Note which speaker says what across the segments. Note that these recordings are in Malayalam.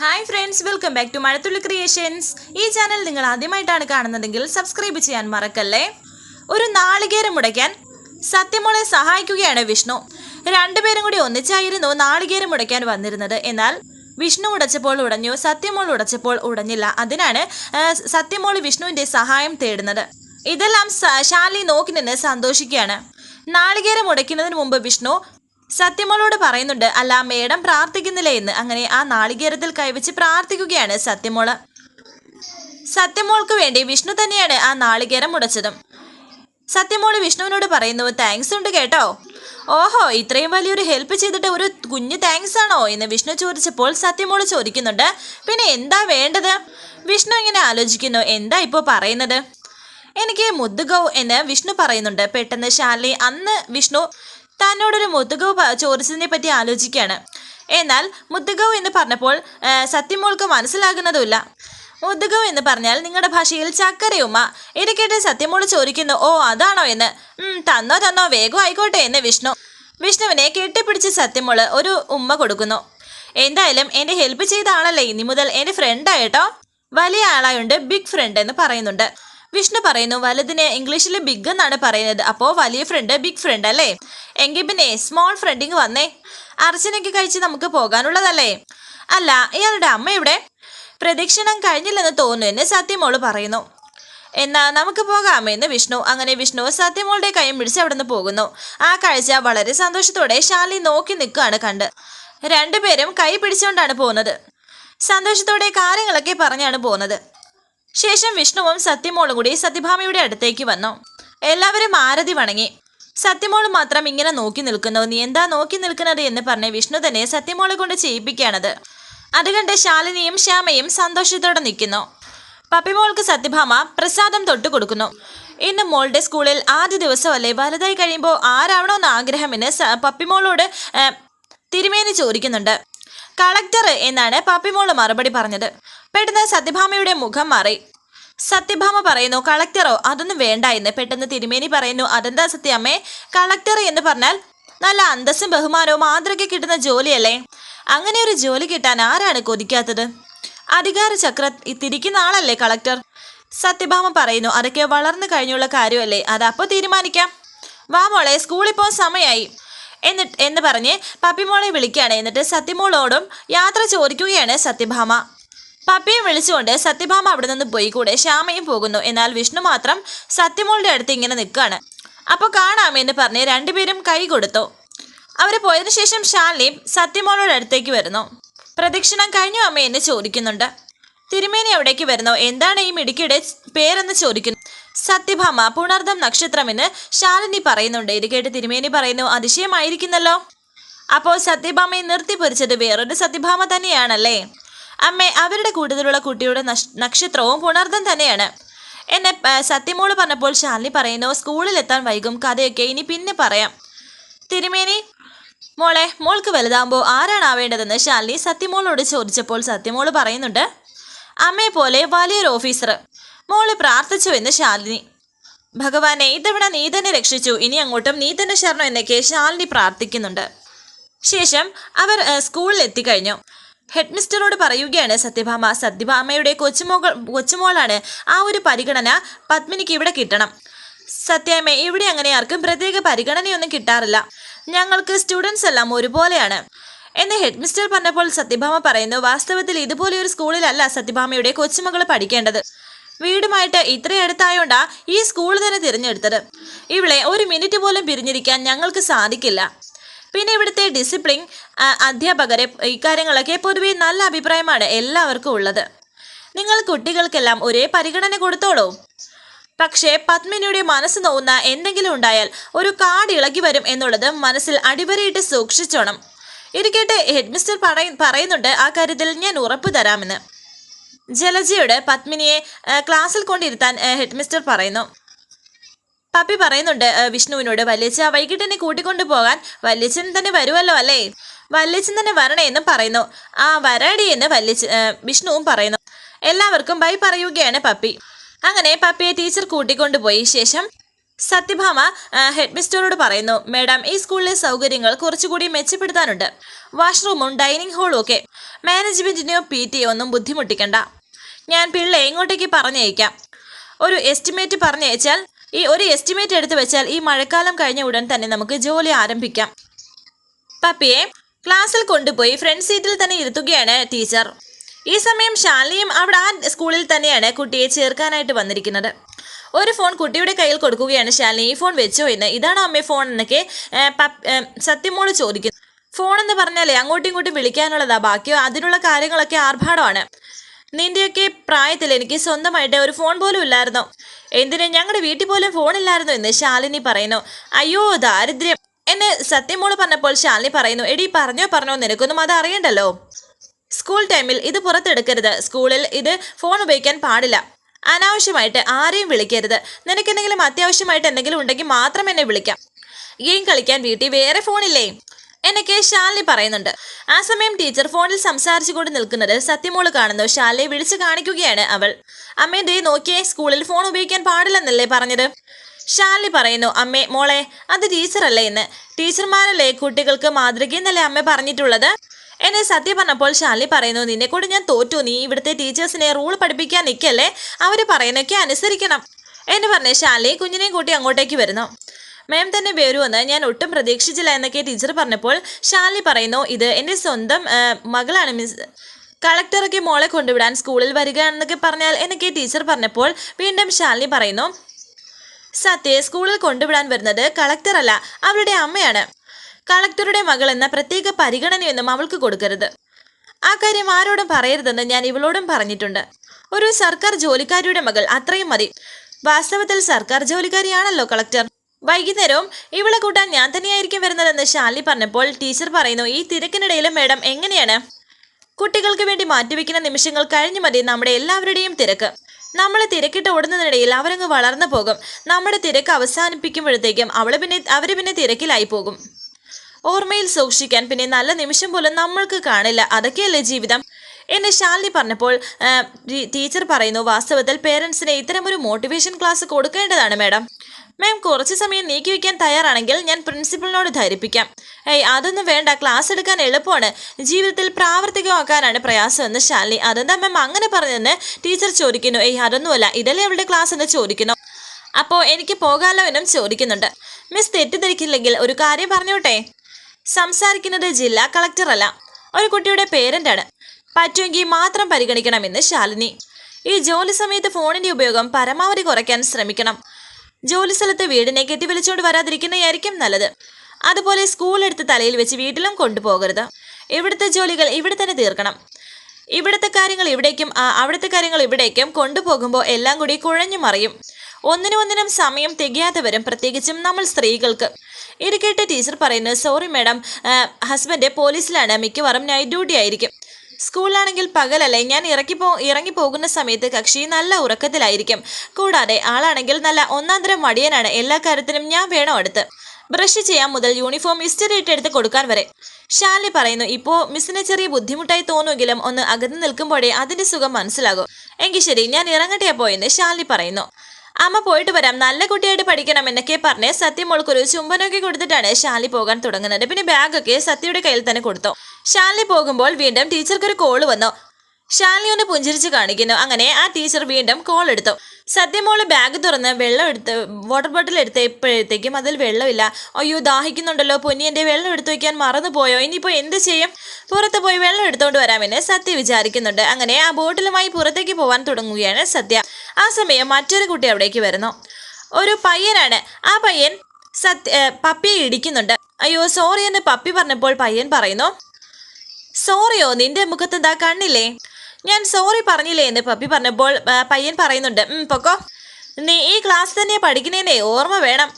Speaker 1: Hi friends welcome back to Mazhathulli creations ഈ ചാനൽ നിങ്ങൾ ആദ്യമായിട്ടാണ് കാണുന്നതെങ്കിൽ സബ്സ്ക്രൈബ് ചെയ്യാൻ മറക്കല്ലേ? ഒരു നാളികേരം മുടയ്ക്കാൻ സത്യമോളെ സഹായിക്കുകയാണ് വിഷ്ണു. രണ്ടുപേരും കൂടി ഒന്നിച്ചായിരുന്നു നാളികേരം മുടയ്ക്കാൻ വന്നിരുന്നത്. എന്നാൽ വിഷ്ണു ഉടച്ചപ്പോൾ ഉടഞ്ഞു സത്യമോൾ ഉടച്ചപ്പോൾ ഉടഞ്ഞില്ല. അതിനാണ് സത്യമോൾ വിഷ്ണുവിന്റെ സഹായം തേടുന്നത്. ഇതെല്ലാം ശാലി നോക്കി നിന്ന് സന്തോഷിക്കുകയാണ്. നാളികേരം ഉടയ്ക്കുന്നതിന് മുമ്പ് വിഷ്ണു സത്യമോളോട് പറയുന്നുണ്ട് അല്ല മേഡം പ്രാർത്ഥിക്കുന്നില്ല എന്ന്. അങ്ങനെ ആ നാളികേരത്തിൽ കൈവച്ച് പ്രാർത്ഥിക്കുകയാണ് സത്യമോൾ. സത്യമോൾക്ക് വേണ്ടി വിഷ്ണു തന്നെയാണ് ആ നാളികേരം മുടച്ചതും. സത്യമോൾ വിഷ്ണുവിനോട് പറയുന്നു താങ്ക്സ് ഉണ്ട് കേട്ടോ. ഓഹോ ഇത്രയും വലിയൊരു ഹെൽപ്പ് ചെയ്തിട്ട് ഒരു കുഞ്ഞു താങ്ക്സ് ആണോ? എന്ന് വിഷ്ണു ചോദിച്ചപ്പോൾ സത്യമോൾ ചോദിക്കുന്നുണ്ട് പിന്നെ എന്താ വേണ്ടത്? വിഷ്ണു ഇങ്ങനെ ആലോചിക്കുന്നു എന്താ ഇപ്പോൾ പറയുന്നത്? എനിക്ക് മുദ്ദുഗൗ എന്ന് വിഷ്ണു പറയുന്നുണ്ട്. പെട്ടെന്ന് ശാലിനി അന്ന് വിഷ്ണു തന്നോടൊരു മുത്തുകവ് ചോദിച്ചതിനെ പറ്റി ആലോചിക്കുകയാണ്. എന്നാൽ മുത്തുകവ് എന്ന് പറഞ്ഞപ്പോൾ സത്യമോൾക്ക് മനസ്സിലാകുന്നതുമില്ല. മുതുകു എന്ന് പറഞ്ഞാൽ നിങ്ങളുടെ ഭാഷയിൽ ചക്കരയുമ്മ. ഇത് കേട്ട് സത്യമോൾ ചോദിക്കുന്നു ഓ അതാണോ എന്ന്? തന്നോ തന്നോ വേഗം ആയിക്കോട്ടെ എന്ന് വിഷ്ണു. വിഷ്ണുവിനെ കെട്ടിപ്പിടിച്ച് സത്യമോൾ ഒരു ഉമ്മ കൊടുക്കുന്നു. എന്തായാലും എന്റെ ഹെൽപ്പ് ചെയ്താണല്ലേ ഇനി മുതൽ? എന്റെ ഫ്രണ്ടായിട്ടോ വലിയ ആളായുണ്ട് ബിഗ് ഫ്രണ്ട് എന്ന് പറയുന്നുണ്ട്. വിഷ്ണു പറയുന്നു വലുതിന് ഇംഗ്ലീഷിൽ ബിഗ് എന്നാണ് പറയുന്നത്. അപ്പോൾ വലിയ ഫ്രണ്ട് ബിഗ് ഫ്രണ്ട് അല്ലേ? എങ്കിൽ പിന്നെ സ്മോൾ ഫ്രണ്ടിങ് വന്നേ. അർച്ചനയ്ക്ക് കഴിച്ച് നമുക്ക് പോകാനുള്ളതല്ലേ? അല്ല ഇയാളുടെ അമ്മ ഇവിടെ പ്രദക്ഷിണം കഴിഞ്ഞില്ലെന്ന് തോന്നുന്നു എന്ന് സത്യമോൾ പറയുന്നു. എന്നാ നമുക്ക് പോകാമെന്ന് വിഷ്ണു. അങ്ങനെ വിഷ്ണു സത്യമോളുടെ കൈയും പിടിച്ച് അവിടെ നിന്ന് പോകുന്നു. ആ കാഴ്ച വളരെ സന്തോഷത്തോടെ ശാലി നോക്കി നിൽക്കുകയാണ് കണ്ട്. രണ്ടുപേരും കൈ പിടിച്ചുകൊണ്ടാണ് പോകുന്നത്. സന്തോഷത്തോടെ കാര്യങ്ങളൊക്കെ പറഞ്ഞാണ് പോകുന്നത്. ശേഷം വിഷ്ണുവും സത്യമോളും കൂടി സത്യഭാമയുടെ അടുത്തേക്ക് വന്നു. എല്ലാവരും ആരതി വണങ്ങി. സത്യമോൾ മാത്രം ഇങ്ങനെ നോക്കി നിൽക്കുന്നു. നീ എന്താ നോക്കി നിൽക്കുന്നത് എന്ന് പറഞ്ഞ് വിഷ്ണു തന്നെ സത്യമോളെ കൊണ്ട് ചെയ്യിപ്പിക്കുകയാണത്. അത് കണ്ട് ശാലിനിയും ശ്യാമയും സന്തോഷത്തോടെ നിൽക്കുന്നു. പപ്പിമോൾക്ക് സത്യഭാമ പ്രസാദം തൊട്ട് കൊടുക്കുന്നു. ഇന്ന് മോളുടെ സ്കൂളിൽ ആദ്യ ദിവസമല്ലേ? വലുതായി കഴിയുമ്പോൾ ആരാവണമെന്ന് ആഗ്രഹമെന്ന് പപ്പിമോളോട് തിരുമേനി ചോദിക്കുന്നുണ്ട്. കളക്ടർ എന്നാണ് പാപ്പിമോൾ മറുപടി പറഞ്ഞത്. പെട്ടെന്ന് സത്യഭാമയുടെ മുഖം മാറി. സത്യഭാമ പറയുന്നു കളക്ടറോ അതൊന്നും വേണ്ട എന്ന് പെട്ടെന്ന് തിരുമേനി പറയുന്നു. അതെന്താ സത്യാമ്മേ? കളക്ടർ എന്ന് പറഞ്ഞാൽ നല്ല അന്തസ്സും ബഹുമാനവും മാതൃക കിട്ടുന്ന ജോലിയല്ലേ? അങ്ങനെ ഒരു ജോലി കിട്ടാൻ ആരാണ് കൊതിക്കാത്തത്? അധികാര ചക്ര തിരിക്കുന്ന ആളല്ലേ കളക്ടർ? സത്യഭാമ പറയുന്നു അതൊക്കെ വളർന്നു കഴിഞ്ഞുള്ള കാര്യമല്ലേ. അതപ്പോൾ തീരുമാനിക്കാം. വാ മോളെ സ്കൂളിൽ പോകാൻ സമയമായി എന്നിട്ട് എന്ന് പറഞ്ഞ് പപ്പിമോളെ വിളിക്കുകയാണ്. എന്നിട്ട് സത്യമോളോടും യാത്ര ചോദിക്കുകയാണ് സത്യഭാമ. പപ്പിയെ വിളിച്ചുകൊണ്ട് സത്യഭാമ അവിടെ നിന്ന് പോയി കൂടെ ശ്യാമയും പോകുന്നു. എന്നാൽ വിഷ്ണു മാത്രം സത്യമോളുടെ അടുത്ത് ഇങ്ങനെ നിൽക്കുകയാണ്. അപ്പോൾ കാണാമെന്ന് പറഞ്ഞ് രണ്ടുപേരും കൈ കൊടുത്തു. അവർ പോയതിനു ശേഷം ശാലിനി സത്യമോളുടെ അടുത്തേക്ക് വരുന്നു. പ്രദക്ഷിണം കഴിഞ്ഞു അമ്മ എന്ന് ചോദിക്കുന്നുണ്ട്. തിരുമേനി അവിടേക്ക് വരുന്നു? എന്താണ് ഈ മിടുക്കിയുടെ പേരെന്ന് ചോദിക്കുന്നു. സത്യഭാമ പുണർദം നക്ഷത്രമെന്ന് ശാലിനി പറയുന്നുണ്ട്. ഇത് കേട്ട് തിരുമേനി പറയുന്നു അതിശയമായിരിക്കുന്നല്ലോ. അപ്പോൾ സത്യഭാമയെ നിർത്തി പൊരിച്ചത് വേറൊരു സത്യഭാമ തന്നെയാണല്ലേ? അമ്മേ അവരുടെ കൂട്ടത്തിലുള്ള കുട്ടിയുടെ നക്ഷത്രവും പുണർദം തന്നെയാണ്. എന്നെ സത്യമോൾ പറഞ്ഞപ്പോൾ ശാലിനി പറയുന്നു സ്കൂളിലെത്താൻ വൈകും കഥയൊക്കെ ഇനി പിന്നെ പറയാം. തിരുമേനി മോളെ മോൾക്ക് വലുതാകുമ്പോൾ ആരാണ് ആവേണ്ടതെന്ന് ശാലിനി സത്യമോളോട് ചോദിച്ചപ്പോൾ സത്യമോൾ പറയുന്നുണ്ട് അമ്മയെ പോലെ വലിയൊരു ഓഫീസർ മോൾ പ്രാർത്ഥിച്ചു എന്ന് ശാലിനി. ഭഗവാനെ ഇത്തവണ നീ തന്നെ രക്ഷിച്ചു. ഇനി അങ്ങോട്ടും നീ തന്നെ ശരണം എന്നൊക്കെ ശാലിനി പ്രാർത്ഥിക്കുന്നുണ്ട്. ശേഷം അവർ സ്കൂളിൽ എത്തിക്കഴിഞ്ഞു. ഹെഡ് മിസ്റ്ററോട് പറയുകയാണ് സത്യഭാമ. സത്യഭാമയുടെ കൊച്ചുമോകൾ കൊച്ചുമോളാണ് ആ ഒരു പരിഗണന പത്മിനിക്ക് ഇവിടെ കിട്ടണം. സത്യാമ്മ ഇവിടെ അങ്ങനെ ആർക്കും പ്രത്യേക പരിഗണനയൊന്നും കിട്ടാറില്ല. ഞങ്ങൾക്ക് സ്റ്റുഡൻസ് എല്ലാം ഒരുപോലെയാണ്. എന്ന് ഹെഡ് മിസ്റ്റർ പറഞ്ഞപ്പോൾ സത്യഭാമ പറയുന്നു വാസ്തവത്തിൽ ഇതുപോലെ ഒരു സ്കൂളിലല്ല സത്യഭാമയുടെ കൊച്ചുമകൾ പഠിക്കേണ്ടത്. വീടുമായിട്ട് ഇത്രയടുത്തായോണ്ടാ ഈ സ്കൂൾ തന്നെ തിരഞ്ഞെടുത്തത്. ഇവിടെ ഒരു മിനിറ്റ് പോലും പിരിഞ്ഞിരിക്കാൻ ഞങ്ങൾക്ക് സാധിക്കില്ല. പിന്നെ ഇവിടുത്തെ ഡിസിപ്ലിൻ അധ്യാപകരെ ഇക്കാര്യങ്ങളൊക്കെ പൊതുവെ നല്ല അഭിപ്രായമാണ് എല്ലാവർക്കും ഉള്ളത്. നിങ്ങൾ കുട്ടികൾക്കെല്ലാം ഒരേ പരിഗണന കൊടുത്തോളൂ. പക്ഷേ പത്മിനിയുടെ മനസ്സ് നോവുന്ന എന്തെങ്കിലും ഉണ്ടായാൽ ഒരു കാട് ഇളകി വരും എന്നുള്ളത് മനസ്സിൽ അടിവരയിട്ട് സൂക്ഷിച്ചോണം. ഇരിക്കട്ടെ ഹെഡ്മിസ്റ്റർ ഹെഡ് പറയ പറയുന്നുണ്ട് ആ കാര്യത്തിൽ ഞാൻ ഉറപ്പ് തരാമെന്ന്. ജലജയോട് പത്മിനിയെ ക്ലാസ്സിൽ കൊണ്ടിരുത്താൻ ഹെഡ്മിസ്റ്റർ ഹെഡ് മിസ്റ്റർ പറയുന്നു. പപ്പി പറയുന്നുണ്ട് വിഷ്ണുവിനോട് വല്യച്ഛ വൈകിട്ട് എന്നെ കൂട്ടിക്കൊണ്ടു പോകാൻ. വല്യച്ഛൻ തന്നെ വരുമല്ലോ അല്ലേ? വല്യച്ഛൻ തന്നെ വരണേ എന്നും പറയുന്നു. ആ വരാടി എന്ന് വല്യച്ഛ വിഷ്ണുവും പറയുന്നു. എല്ലാവർക്കും ബൈ പറയുകയാണ് പപ്പി. അങ്ങനെ പപ്പിയെ ടീച്ചർ കൂട്ടിക്കൊണ്ടുപോയി ശേഷം സത്യഭാമ ഹെഡ് മിസ്റ്ററോട് പറയുന്നു മേഡം ഈ സ്കൂളിലെ സൗകര്യങ്ങൾ കുറച്ചുകൂടി മെച്ചപ്പെടുത്താനുണ്ട്. വാഷ്റൂമും ഡൈനിങ് ഹാളും ഒക്കെ. മാനേജ്മെന്റിനെയോ പി ടിയോ ഒന്നും ബുദ്ധിമുട്ടിക്കണ്ട. ഞാൻ പിള്ളെ എങ്ങോട്ടേക്ക് പറഞ്ഞയക്കാം. ഒരു എസ്റ്റിമേറ്റ് പറഞ്ഞയച്ചാൽ ഈ ഒരു എസ്റ്റിമേറ്റ് എടുത്തു വെച്ചാൽ ഈ മഴക്കാലം കഴിഞ്ഞ ഉടൻ തന്നെ നമുക്ക് ജോലി ആരംഭിക്കാം. പപ്പിയെ ക്ലാസ്സിൽ കൊണ്ടുപോയി ഫ്രണ്ട് സീറ്റിൽ തന്നെ ഇരുത്തുകയാണ് ടീച്ചർ. ഈ സമയം ശാലിയും അവിടെ ആ സ്കൂളിൽ തന്നെയാണ് കുട്ടിയെ ചേർക്കാനായിട്ട് വന്നിരിക്കുന്നത്. ഒരു ഫോൺ കുട്ടിയുടെ കയ്യിൽ കൊടുക്കുകയാണ് ശാലിനി. ഈ ഫോൺ വെച്ചോ എന്ന്. ഇതാണോ അമ്മേ ഫോൺ എന്നൊക്കെ സത്യമോൾ ചോദിക്കുന്നു. ഫോൺ എന്ന് പറഞ്ഞാലേ അങ്ങോട്ടും ഇങ്ങോട്ടും വിളിക്കാനുള്ളതാ. ബാക്കിയോ അതിനുള്ള കാര്യങ്ങളൊക്കെ ആർഭാടമാണ്. നിന്റെയൊക്കെ പ്രായത്തിൽ എനിക്ക് സ്വന്തമായിട്ട് ഒരു ഫോൺ പോലും ഇല്ലായിരുന്നു. എന്തിന്? ഞങ്ങളുടെ വീട്ടിൽ പോലും ഫോൺ ഇല്ലായിരുന്നു എന്ന് ശാലിനി പറയുന്നു. അയ്യോ ദാരിദ്ര്യം. എന്നെ സത്യമോൾ പറഞ്ഞപ്പോൾ ശാലിനി പറയുന്നു എടി പറഞ്ഞോ പറഞ്ഞോ നിനക്കൊന്നും അത് അറിയണ്ടല്ലോ. സ്കൂൾ ടൈമിൽ ഇത് പുറത്തെടുക്കരുത്. സ്കൂളിൽ ഇത് ഫോൺ ഉപയോഗിക്കാൻ പാടില്ല. അനാവശ്യമായിട്ട് ആരെയും വിളിക്കരുത്. നിനക്ക് എന്തെങ്കിലും അത്യാവശ്യമായിട്ട് എന്തെങ്കിലും ഉണ്ടെങ്കിൽ മാത്രം എന്നെ വിളിക്കാം. ഗെയിം കളിക്കാൻ വീട്ടിൽ വേറെ ഫോണില്ലേ? എന്നൊക്കെ ശാലിനി പറയുന്നുണ്ട്. ആ സമയം ടീച്ചർ ഫോണിൽ സംസാരിച്ചുകൊണ്ട് നിൽക്കുന്നത് സത്യമോൾ കാണുന്നു. ശാലിനെ വിളിച്ചു കാണിക്കുകയാണ് അവൾ. അമ്മേ ദേ നോക്കിയേ സ്കൂളിൽ ഫോൺ ഉപയോഗിക്കാൻ പാടില്ലെന്നല്ലേ പറഞ്ഞത്? ശാലിനി പറയുന്നു അമ്മേ മോളെ അത് ടീച്ചറല്ലേ എന്ന് ടീച്ചർമാരല്ലേ കുട്ടികൾക്ക് മാതൃകയെന്നല്ലേ അമ്മ പറഞ്ഞിട്ടുള്ളത്? എന്നെ സത്യം പറഞ്ഞപ്പോൾ ശാലി പറയുന്നു നിന്നെ കൂടെ ഞാൻ തോറ്റു. നീ ഇവിടുത്തെ ടീച്ചേഴ്സിനെ റൂൾ പഠിപ്പിക്കാൻ നിൽക്കല്ലേ അവർ പറയുന്നൊക്കെ അനുസരിക്കണം. എന്ന് പറഞ്ഞ് ശാലി കുഞ്ഞിനെയും കൂട്ടി അങ്ങോട്ടേക്ക് വരുന്നു. മാം തന്നെ വരുമെന്ന് ഞാൻ ഒട്ടും പ്രതീക്ഷിച്ചില്ല എന്നൊക്കെ ടീച്ചർ പറഞ്ഞപ്പോൾ ശാലി പറയുന്നു ഇത് എന്റെ സ്വന്തം മകളാണ് മിസ്. കളക്ടറൊക്കെ മോളെ കൊണ്ടുവിടാൻ സ്കൂളിൽ വരിക എന്നൊക്കെ പറഞ്ഞാൽ എന്നൊക്കെ ടീച്ചർ പറഞ്ഞപ്പോൾ വീണ്ടും ശാലിനി പറയുന്നു സത്യയെ സ്കൂളിൽ കൊണ്ടുവിടാൻ വരുന്നത് കളക്ടറല്ല അവരുടെ അമ്മയാണ്. കളക്ടറുടെ മകൾ എന്ന പ്രത്യേക പരിഗണനയൊന്നും അവൾക്ക് കൊടുക്കരുത്. ആ കാര്യം ആരോടും പറയരുതെന്ന് ഞാൻ ഇവളോടും പറഞ്ഞിട്ടുണ്ട്. ഒരു സർക്കാർ ജോലിക്കാരിയുടെ മകൾ അത്രയും മതി. വാസ്തവത്തിൽ സർക്കാർ ജോലിക്കാരിയാണല്ലോ കളക്ടർ. വൈകുന്നേരവും ഇവളെ കൂട്ടാൻ ഞാൻ തന്നെയായിരിക്കും വരുന്നതെന്ന് ഷാലി പറഞ്ഞപ്പോൾ ടീച്ചർ പറയുന്നു ഈ തിരക്കിനിടയിലും മേഡം എങ്ങനെയാണ്? കുട്ടികൾക്ക് വേണ്ടി മാറ്റിവെക്കുന്ന നിമിഷങ്ങൾ കഴിഞ്ഞു മതി നമ്മുടെ എല്ലാവരുടെയും തിരക്ക്. നമ്മൾ തിരക്കിട്ട് ഓടുന്നതിനിടയിൽ അവരങ്ങ് വളർന്നു പോകും. നമ്മുടെ തിരക്ക് അവസാനിപ്പിക്കുമ്പോഴത്തേക്കും അവൾ പിന്നെ അവർ പിന്നെ തിരക്കിലായി പോകും. ഓർമ്മയിൽ സൂക്ഷിക്കാൻ പിന്നെ നല്ല നിമിഷം പോലും നമ്മൾക്ക് കാണില്ല. അതൊക്കെയല്ലേ ജീവിതം? എന്നെ ശാലിനി പറഞ്ഞപ്പോൾ ടീച്ചർ പറയുന്നു വാസ്തവത്തിൽ പേരൻസിന് ഒരു മോട്ടിവേഷൻ ക്ലാസ് കൊടുക്കേണ്ടതാണ് മാഡം. മാം കുറച്ച് സമയം നീക്കി വയ്ക്കാൻ തയ്യാറാണെങ്കിൽ ഞാൻ പ്രിൻസിപ്പളിനോട് ധരിപ്പിക്കാം. ഏയ് അതൊന്നും വേണ്ട. ക്ലാസ് എടുക്കാൻ എളുപ്പമാണ്. ജീവിതത്തിൽ പ്രാവർത്തികമാക്കാനാണ് പ്രയാസമെന്ന് ശാലിനി അതെന്താ മാം അങ്ങനെ പറഞ്ഞതെന്ന് ടീച്ചർ ചോദിക്കുന്നു. ഏയ് അതൊന്നുമല്ല. ഇതല്ലേ അവളുടെ ക്ലാസ് എന്ന് ചോദിക്കുന്നു. അപ്പോൾ എനിക്ക് പോകാമല്ലോ എന്നും ചോദിക്കുന്നുണ്ട്. മിസ് തെറ്റിദ്ധരിക്കില്ലെങ്കിൽ ഒരു കാര്യം പറഞ്ഞോട്ടെ? സംസാരിക്കുന്നത് ജില്ലാ കളക്ടറല്ല ഒരു കുട്ടിയുടെ പേരന്റാണ് പറ്റുമെങ്കിൽ മാത്രം പരിഗണിക്കണമെന്ന് ശാലിനി. ഈ ജോലി സമയത്ത് ഫോണിന്റെ ഉപയോഗം പരമാവധി കുറയ്ക്കാൻ ശ്രമിക്കണം. ജോലി സ്ഥലത്ത് വീടിനെ കെട്ടിവലിച്ചുകൊണ്ട് വരാതിരിക്കുന്നതായിരിക്കും നല്ലത്. അതുപോലെ സ്കൂൾ എടുത്ത് തലയിൽ വെച്ച് വീട്ടിലും കൊണ്ടുപോകരുത്. ഇവിടുത്തെ ജോലികൾ ഇവിടെ തന്നെ തീർക്കണം. ഇവിടുത്തെ കാര്യങ്ങൾ ഇവിടേക്കും അവിടുത്തെ കാര്യങ്ങൾ ഇവിടേക്കും കൊണ്ടുപോകുമ്പോൾ എല്ലാം കൂടി കുഴഞ്ഞു മറിയും ഒന്നിനും ഒന്നിനും സമയം തികയാത്തവരും പ്രത്യേകിച്ചും നമ്മൾ സ്ത്രീകൾക്ക്. ഇത് കേട്ട് ടീച്ചർ പറയുന്നത് സോറി മാഡം ഹസ്ബൻഡ് പോലീസിലാണ്. മിക്കവാറും നൈറ്റ് ഡ്യൂട്ടി ആയിരിക്കും. സ്കൂളിലാണെങ്കിൽ പകലല്ലേ? ഞാൻ ഇറക്കി പോ ഇറങ്ങി പോകുന്ന സമയത്ത് കക്ഷി നല്ല ഉറക്കത്തിലായിരിക്കും. കൂടാതെ ആളാണെങ്കിൽ നല്ല ഒന്നാന്തരം മടിയനാണ്. എല്ലാ കാര്യത്തിനും ഞാൻ വേണോ അടുത്ത്? ബ്രഷ് ചെയ്യാൻ മുതൽ യൂണിഫോം ഇസ്തിരി ഇട്ടെടുത്ത് കൊടുക്കാൻ വരെ. ഷാലി പറയുന്നു ഇപ്പോൾ മിസ്സിനെ ചെറിയ ബുദ്ധിമുട്ടായി തോന്നുമെങ്കിലും ഒന്ന് അകന്ന് നിൽക്കുമ്പോഴേ അതിന്റെ സുഖം മനസ്സിലാകും. എങ്കിൽ ശരി ഞാൻ ഇറങ്ങട്ടെ പോയെന്ന് ഷാലി പറയുന്നു. അമ്മ പോയിട്ട് വരാം. നല്ല കുട്ടിയായിട്ട് പഠിക്കണം എന്നൊക്കെ പറഞ്ഞ് സത്യം മോൾക്കൊരു ചുംബനമൊക്കെ കൊടുത്തിട്ടാണ് ഷാലി പോകാൻ തുടങ്ങുന്നത്. പിന്നെ ബാഗൊക്കെ സത്യയുടെ കയ്യിൽ തന്നെ കൊടുത്തു. ഷാലി പോകുമ്പോൾ വീണ്ടും ടീച്ചർക്ക് ഒരു കോൾ വന്നു. ശാലിനി ഒന്ന് പുഞ്ചിരിച്ച് കാണിക്കുന്നു. അങ്ങനെ ആ ടീച്ചർ വീണ്ടും കോൾ എടുത്തു. സത്യമോൾ ബാഗ് തുറന്ന് വെള്ളം എടുത്ത് വാട്ടർ ബോട്ടിൽ എടുത്തപ്പോഴത്തേക്കും അതിൽ വെള്ളമില്ല. അയ്യോ ദാഹിക്കുന്നുണ്ടല്ലോ. പൊന്നി എന്റെ വെള്ളം എടുത്തു വയ്ക്കാൻ മറന്നുപോയോ? ഇനിയിപ്പോൾ എന്ത് ചെയ്യും? പുറത്ത് പോയി വെള്ളം എടുത്തോണ്ട് വരാമെന്ന് സത്യ വിചാരിക്കുന്നുണ്ട്. അങ്ങനെ ആ ബോട്ടിലുമായി പുറത്തേക്ക് പോവാൻ തുടങ്ങുകയാണ് സത്യ. ആ സമയം മറ്റൊരു കുട്ടി അവിടേക്ക് വരുന്നു. ഒരു പയ്യനാണ്. ആ പയ്യൻ സത്യ പപ്പിയെ ഇടിക്കുന്നുണ്ട്. അയ്യോ സോറി എന്ന് പപ്പി പറഞ്ഞപ്പോൾ പയ്യൻ പറയുന്നു സോറിയോ നിന്റെ മുഖത്ത് എന്താ കണ്ണില്ലേ? ഞാൻ സോറി പറഞ്ഞില്ലേ എന്ന് പപ്പി പറഞ്ഞപ്പോൾ പയ്യൻ പറയുന്നുണ്ട് "ഉം, പൊക്കോ. നീ ഈ ക്ലാസ് തന്നെ പഠിക്കുന്നതിനെ ഓർമ്മ വേണം.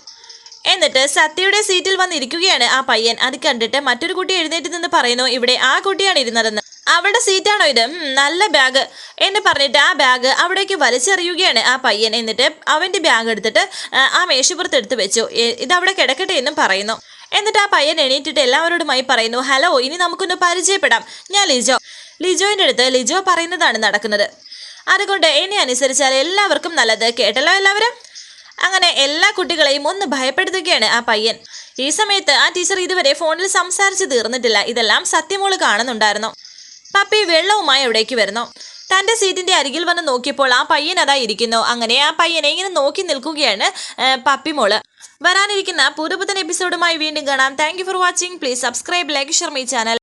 Speaker 1: എന്നിട്ട് സത്യയുടെ സീറ്റിൽ വന്നിരിക്കുകയാണ് ആ പയ്യൻ. അത് കണ്ടിട്ട് മറ്റൊരു കുട്ടി എഴുന്നേറ്റ് നിന്ന് പറയുന്നു ഇവിടെ ആ കുട്ടിയാണ് ഇരുന്നതെന്ന്. അവളുടെ സീറ്റാണോ ഇത്? നല്ല ബാഗ്. എന്ന് പറഞ്ഞിട്ട് ആ ബാഗ് അവിടേക്ക് വലിച്ചെറിയുകയാണ് ആ പയ്യൻ. എന്നിട്ട് അവന്റെ ബാഗ് എടുത്തിട്ട് ആ, മേശപ്പുറത്ത് എടുത്ത് വെച്ചു. "എ, ഇത് അവിടെ കിടക്കട്ടെ എന്നും പറയുന്നു. എന്നിട്ട് ആ പയ്യൻ എണീറ്റിട്ട് എല്ലാവരോടുമായി പറയുന്നു ഹലോ ഇനി നമുക്കൊന്ന് പരിചയപ്പെടാം. ഞാൻ ലിജോ. ലിജോയുടെ അടുത്ത് ലിജോ പറയുന്നതാണ് നടക്കുന്നത്. അതുകൊണ്ട് എന്നെ അനുസരിച്ചാൽ എല്ലാവർക്കും നല്ലത്. കേട്ടല്ലോ എല്ലാവരും? അങ്ങനെ എല്ലാ കുട്ടികളെയും ഒന്ന് ഭയപ്പെടുത്തുകയാണ് ആ പയ്യൻ. ഈ സമയത്ത് ആ ടീച്ചർ ഇതുവരെ ഫോണിൽ സംസാരിച്ച് തീർന്നിട്ടില്ല. ഇതെല്ലാം സത്യമോൾ കാണുന്നുണ്ടായിരുന്നു. പപ്പി വെള്ളവുമായി എവിടേക്ക് വരുന്നു. തന്റെ സീറ്റിന്റെ അരികിൽ വന്ന് നോക്കിയപ്പോൾ ആ പയ്യൻ അതാ ഇരിക്കുന്നു. അങ്ങനെ ആ പയ്യനെ ഇങ്ങനെ നോക്കി നിൽക്കുകയാണ് പപ്പി മോൾ. വരാനിരിക്കുന്ന പുതുപുത്തൻ എപ്പിസോഡുമായി വീണ്ടും കാണാം. Thank for watching please subscribe like share my channel